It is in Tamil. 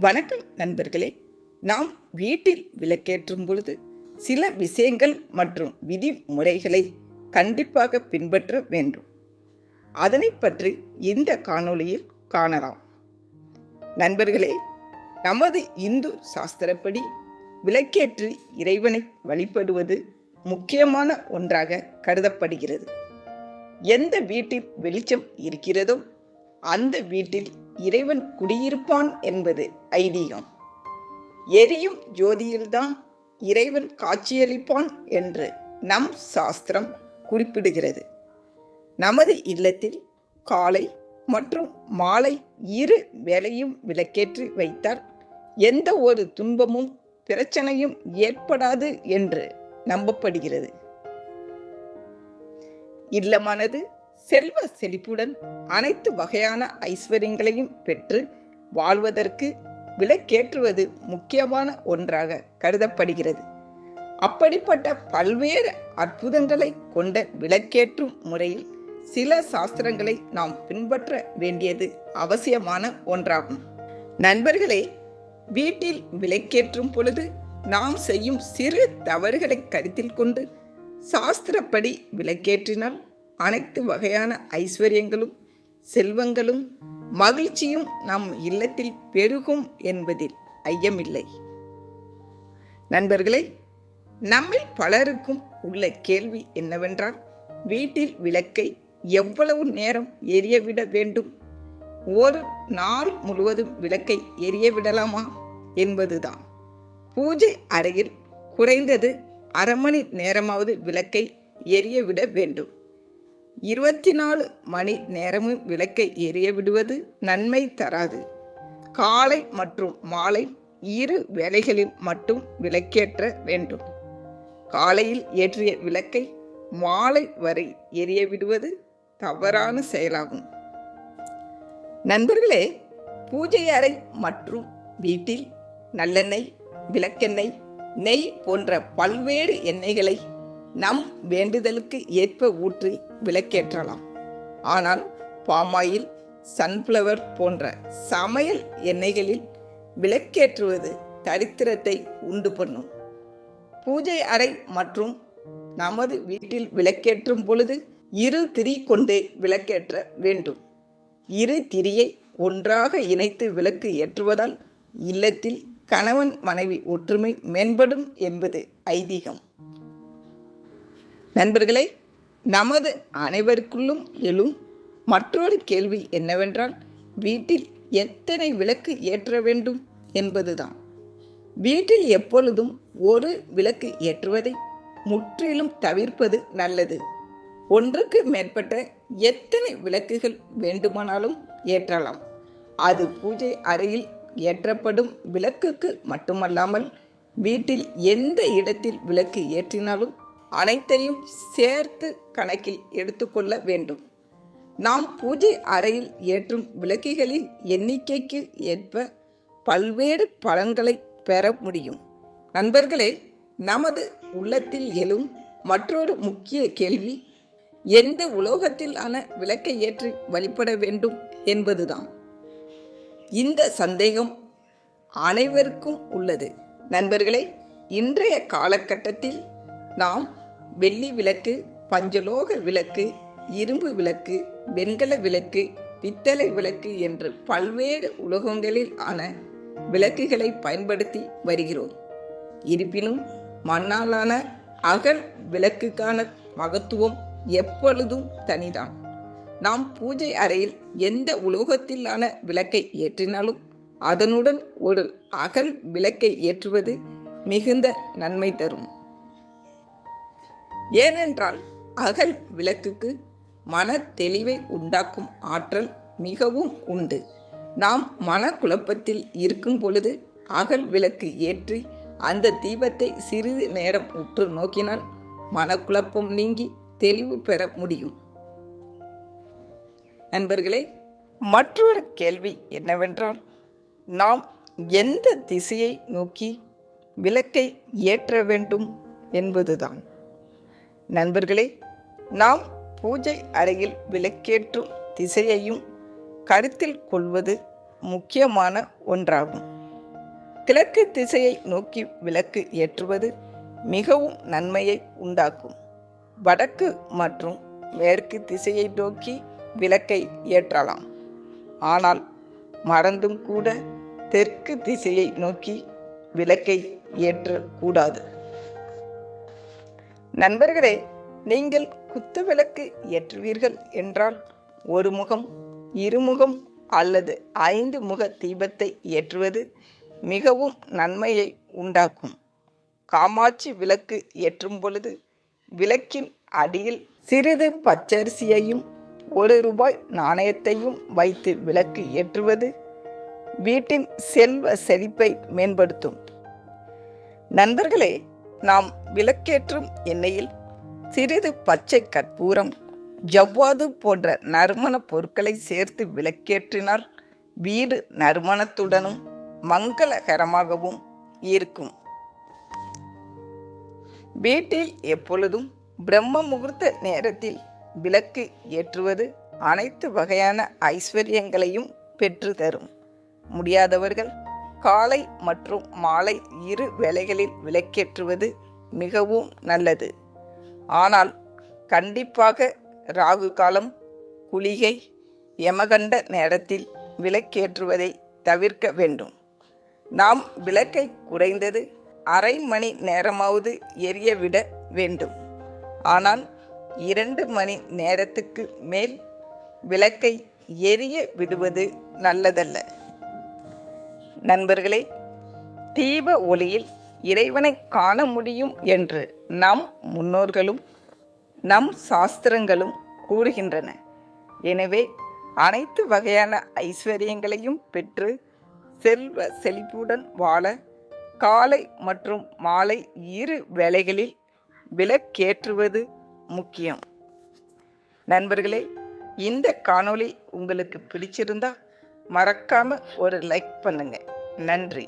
வணக்கம் நண்பர்களே. நாம் வீட்டில் விளக்கேற்றும் பொழுது சில விஷயங்கள் மற்றும் விதிமுறைகளை கண்டிப்பாக பின்பற்ற வேண்டும். அதனை பற்றி இந்த காணொளியில் காணலாம். நண்பர்களே நமது இந்து சாஸ்திரப்படி விளக்கேற்று இறைவனை வழிபடுவது முக்கியமான ஒன்றாக கருதப்படுகிறது. எந்த வீட்டில் வெளிச்சம் இருக்கிறதோ அந்த வீட்டில் இறைவன் குடியிருப்பான் என்பது ஐதீகம். எரியும் ஜோதியில்தான் இறைவன் காட்சியளிப்பான் என்று நம் சாஸ்திரம் குறிப்பிடுகிறது. நமது இல்லத்தில் காலை மற்றும் மாலை இரு வேலையும் விளக்கேற்றி வைத்தால் எந்த ஒரு துன்பமும் பிரச்சனையும் ஏற்படாது என்று நம்பப்படுகிறது. இல்லமானது செல்வ செழிப்புடன் அனைத்து வகையான ஐஸ்வர்யங்களையும் பெற்று வாழ்வதற்கு விலக்கேற்றுவது முக்கியமான ஒன்றாக கருதப்படுகிறது. அப்படிப்பட்ட பல்வேறு அற்புதங்களை கொண்ட விளக்கேற்றும் முறையில் சில சாஸ்திரங்களை நாம் பின்பற்ற வேண்டியது அவசியமான ஒன்றாகும். நண்பர்களே வீட்டில் விளக்கேற்றும் பொழுது நாம் செய்யும் சிறு தவறுகளை கருத்தில் கொண்டு சாஸ்திரப்படி விளக்கேற்றினால் அனைத்து வகையான ஐஸ்வர்யங்களும் செல்வங்களும் மகிழ்ச்சியும் நம் இல்லத்தில் பெருகும் என்பதில் ஐயமில்லை. நண்பர்களே நம்மில் பலருக்கும் உள்ள கேள்வி என்னவென்றால் வீட்டில் விளக்கை எவ்வளவு நேரம் எரியவிட வேண்டும்? ஒரு நாள் முழுவதும் விளக்கை எரிய விடலாமா என்பதுதான். பூஜை அறையில் குறைந்தது அரை மணி நேரமாவது விளக்கை எரிய விட வேண்டும். இருபத்தி நாலு மணி நேரமும் விளக்கை எரிய விடுவது நன்மை தராது. காலை மற்றும் மாலை இரு வேளைகளில் மட்டும் விளக்கேற்ற வேண்டும். காலையில் ஏற்றிய விளக்கை மாலை வரை எரிய விடுவது தவறான செயலாகும். நண்பர்களே பூஜை அறை மற்றும் வீட்டில் நல்லெண்ணெய் விளக்கெண்ணெய் நெய் போன்ற பல்வேறு எண்ணெய்களை நம் வேண்டுதலுக்கு ஏற்ப ஊற்றி விளக்கேற்றலாம். ஆனால் பாமாயில் சன்ஃப்ளவர் போன்ற சமையல் எண்ணெய்களில் விளக்கேற்றுவது தரித்திரத்தை உண்டு பண்ணும். பூஜை அறை மற்றும் நமது வீட்டில் விளக்கேற்றும் பொழுது இரு திரி கொண்டே விளக்கேற்ற வேண்டும். இரு திரியை ஒன்றாக இணைத்து விளக்கு ஏற்றுவதால் இல்லத்தில் கணவன் மனைவி ஒற்றுமை மேம்படும் என்பது ஐதீகம். நண்பர்களே நமது அனைவருக்குள்ளும் எழும் மற்றொரு கேள்வி என்னவென்றால் வீட்டில் எத்தனை விளக்கு ஏற்ற வேண்டும் என்பதுதான். வீட்டில் எப்பொழுதும் ஒரு விளக்கு ஏற்றுவதை முற்றிலும் தவிர்ப்பது நல்லது. ஒன்றுக்கு மேற்பட்ட எத்தனை விளக்குகள் வேண்டுமானாலும் ஏற்றலாம். அது பூஜை அறையில் ஏற்றப்படும் விளக்குக்கு மட்டுமல்லாமல் வீட்டில் எந்த இடத்தில் விளக்கு ஏற்றினாலும் அனைத்தையும் சேர்த்து கணக்கில் எடுத்துக்கொள்ள வேண்டும். நாம் பூஜை அறையில் ஏற்றும் விளக்குகளின் எண்ணிக்கைக்கு ஏற்ப பல்வேறு பலன்களை பெற முடியும். நண்பர்களே நமது உள்ளத்தில் எழும் மற்றொரு முக்கிய கேள்வி எந்த உலோகத்திலான விளக்கை ஏற்றி வழிபட வேண்டும் என்பதுதான். இந்த சந்தேகம் அனைவருக்கும் உள்ளது. நண்பர்களே இன்றைய காலகட்டத்தில் நாம் வெள்ளி விளக்கு பஞ்சலோக விளக்கு இரும்பு விளக்கு வெண்கல விளக்கு பித்தளை விளக்கு என்று பல்வேறு உலோகங்களில் ஆன விளக்குகளை பயன்படுத்தி வருகிறோம். இருப்பினும் மண்ணாலான அகல் விளக்குக்கான மகத்துவம் எப்பொழுதும் தனிதான். நாம் பூஜை அறையில் எந்த உலோகத்திலான விளக்கை ஏற்றினாலும் அதனுடன் ஒரு அகல் விளக்கை ஏற்றுவது மிகுந்த நன்மை தரும். ஏனென்றால் அகல் விளக்குக்கு மன தெளிவை உண்டாக்கும் ஆற்றல் மிகவும் உண்டு. நாம் மனக்குழப்பத்தில் இருக்கும் பொழுது அகல் விளக்கு ஏற்றி அந்த தீபத்தை சிறிது நேரம் உற்று நோக்கினால் மனக்குழப்பம் நீங்கி தெளிவு பெற முடியும். நண்பர்களே மற்றொரு கேள்வி என்னவென்றால் நாம் எந்த திசையை நோக்கி விளக்கை ஏற்ற வேண்டும் என்பதுதான். நண்பர்களே நாம் பூஜை அறையில் விளக்கேற்றும் திசையையும் கருத்தில் கொள்வது முக்கியமான ஒன்றாகும். கிழக்கு திசையை நோக்கி விளக்கு ஏற்றுவது மிகவும் நன்மையை உண்டாக்கும். வடக்கு மற்றும் மேற்கு திசையை நோக்கி விளக்கை ஏற்றலாம். ஆனால் மறந்தும் கூட தெற்கு திசையை நோக்கி விளக்கை ஏற்றக்கூடாது. நண்பர்களே நீங்கள் குத்து விளக்கு ஏற்றுவீர்கள் என்றால் ஒரு முகம் இருமுகம் அல்லது ஐந்து முக தீபத்தை ஏற்றுவது மிகவும் நன்மையை உண்டாக்கும். காமாட்சி விளக்கு ஏற்றும் பொழுது விளக்கின் அடியில் சிறிது பச்சரிசியையும் ஒரு ரூபாய் நாணயத்தையும் வைத்து விளக்கு ஏற்றுவது வீட்டின் செல்வ செழிப்பை மேம்படுத்தும். நண்பர்களே நாம் விளக்கேற்றும் எண்ணெயில் சிறிது பச்சை கற்பூரம் ஜவ்வாது போன்ற நறுமண பொருட்களை சேர்த்து விளக்கேற்றினால் வீடு நறுமணத்துடனும் மங்களகரமாகவும் இருக்கும். வீட்டில் எப்பொழுதும் பிரம்ம முகூர்த்த நேரத்தில் விளக்கு ஏற்றுவது அனைத்து வகையான ஐஸ்வர்யங்களையும் பெற்று தரும். முடியாதவர்கள் காலை மற்றும் மாலை இரு வேளைகளில் விளக்கேற்றுவது மிகவும் நல்லது. ஆனால் கண்டிப்பாக ராகு காலம் குளிகை யமகண்ட நேரத்தில் விளக்கேற்றுவதை தவிர்க்க வேண்டும். நாம் விளக்கை குறைந்தது அரை மணி நேரமாவது எரிய விட வேண்டும். ஆனால் இரண்டு மணி நேரத்துக்கு மேல் விளக்கை எரிய விடுவது நல்லதல்ல. நண்பர்களே தீப ஒளியில் இறைவனை காண முடியும் என்று நம் முன்னோர்களும் நம் சாஸ்திரங்களும் கூறுகின்றன. எனவே அனைத்து வகையான ஐஸ்வர்யங்களையும் பெற்று செல்வ செழிப்புடன் வாழ காலை மற்றும் மாலை இரு வேளைகளில் விலக்கேற்றுவது முக்கியம். நண்பர்களே இந்த காணொளி உங்களுக்கு பிடிச்சிருந்தா மறக்காமல் ஒரு லைக் பண்ணுங்கள் நன்றி.